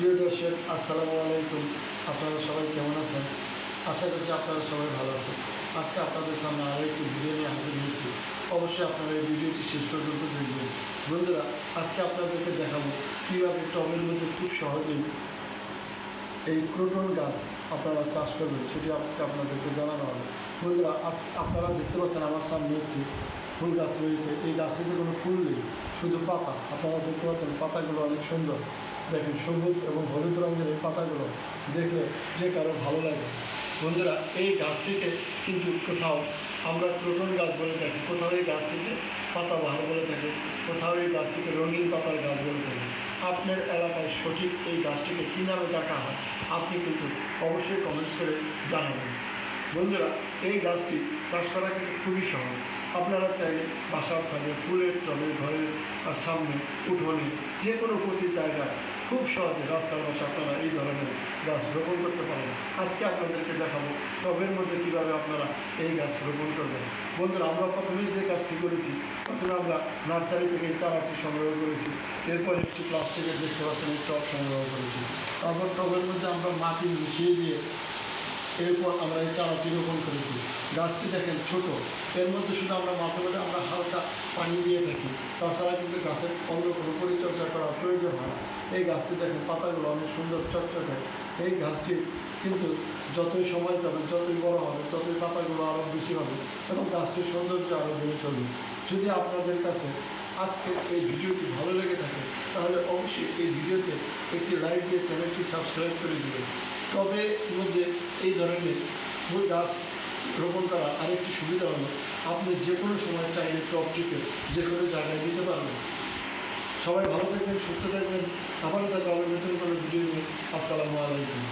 প্রিয় দর্শক, আসসালামু আলাইকুম। আপনারা সবাই কেমন আছেন? আশা করছি আপনারা সবাই ভালো আছেন। আজকে আপনাদের সামনে আরও একটি ভিডিও নিয়ে হাজির হয়েছি। অবশ্যই আপনারা এই ভিডিওটি শেষ পর্যন্ত দেখবেন। বন্ধুরা, আজকে আপনাদেরকে দেখাবো কীভাবে টবের মধ্যে খুব সহজেই এই ক্রোটন গাছ আপনারা চাষ করবেন, সেটি আজকে আপনাদেরকে জানানো হবে। বন্ধুরা, আজ আপনারা দেখতে পাচ্ছেন আমার সামনে একটি ফুল গাছ রয়েছে। এই গাছটিতে কোনো ফুল নেই, শুধু পাতা। আপনারা দেখতে পাচ্ছেন পাতাগুলো অনেক সুন্দর। দেখেন সবুজ এবং হলুদ রঙের এই পাতাগুলো দেখলে যে কারও ভালো লাগে। বন্ধুরা, এই গাছটিকে কিন্তু কোথাও আমরা ক্রোটন গাছ বলে থাকি, কোথাও এই গাছটিকে পাতাবাহার বলে থাকি, কোথাও এই গাছটিকে রঙিন পাতার গাছ বলে থাকি। আপনার এলাকায় সঠিক এই গাছটিকে কী নামে ডাকা হয়, আপনি কিন্তু অবশ্যই কমেন্টস করে জানাবেন। বন্ধুরা, এই গাছটি চাষ করা কিন্তু খুবই সহজ। আপনারা চাইলে বাসার সামনে ফুলের টবে ঘরের আর সামনে উঠোনে যে কোনো প্রতি জায়গায় খুব সহজে রাস্তার পাশে আপনারা এই ধরনের গাছ রোপণ করতে পারেন। আজকে আপনাদেরকে দেখাবো টবের মধ্যে কীভাবে আপনারা এই গাছ রোপণ করবেন। বন্ধুরা, আমরা প্রথমেই যে গাছটি করেছি, প্রথমে আমরা নার্সারি থেকে চারাটি সংগ্রহ করেছি। এরপর একটি প্লাস্টিকের, দেখতে পাচ্ছেন, টব সংগ্রহ করেছি। তারপর টবের মধ্যে আমরা মাটি মিশিয়ে দিয়ে এরপর আমরা এই চারাটি রোপণ করেছি। গাছটি দেখেন ছোট। এর মধ্যে শুধু আমরা মাঝে মাঝে আমরা হালকা পানি দিয়ে থাকি। তাছাড়া কিন্তু গাছের অন্য কোনো পরিচর্যা করার প্রয়োজন হয় না। এই গাছটি দেখেন, পাতাগুলো অনেক সুন্দর চকচকে। এই গাছটি কিন্তু যতই সময় যাবে, যতই বড় হবে, ততই পাতাগুলো আরও বেশি হবে এবং গাছটির সৌন্দর্য আরও বেড়ে চলবে। যদি আপনাদের কাছে আজকে এই ভিডিওটি ভালো লেগে থাকে, তাহলে অবশ্যই এই ভিডিওতে একটি লাইক দিয়ে চ্যানেলটি সাবস্ক্রাইব করে দেবেন। তবে মধ্যে এই ধরনের ফুল গাছ রোপণ করা আরেকটি সুবিধা হলো, আপনি যে কোনো সময় চাইলে টপটিকে যে কোনো জায়গায় দিতে পারবেন। সবাই ভালো থাকবেন, সুস্থ থাকবেন। আবার দেখা হবে নতুন করে ভিডিও নিয়ে। আসসালামু আলাইকুম।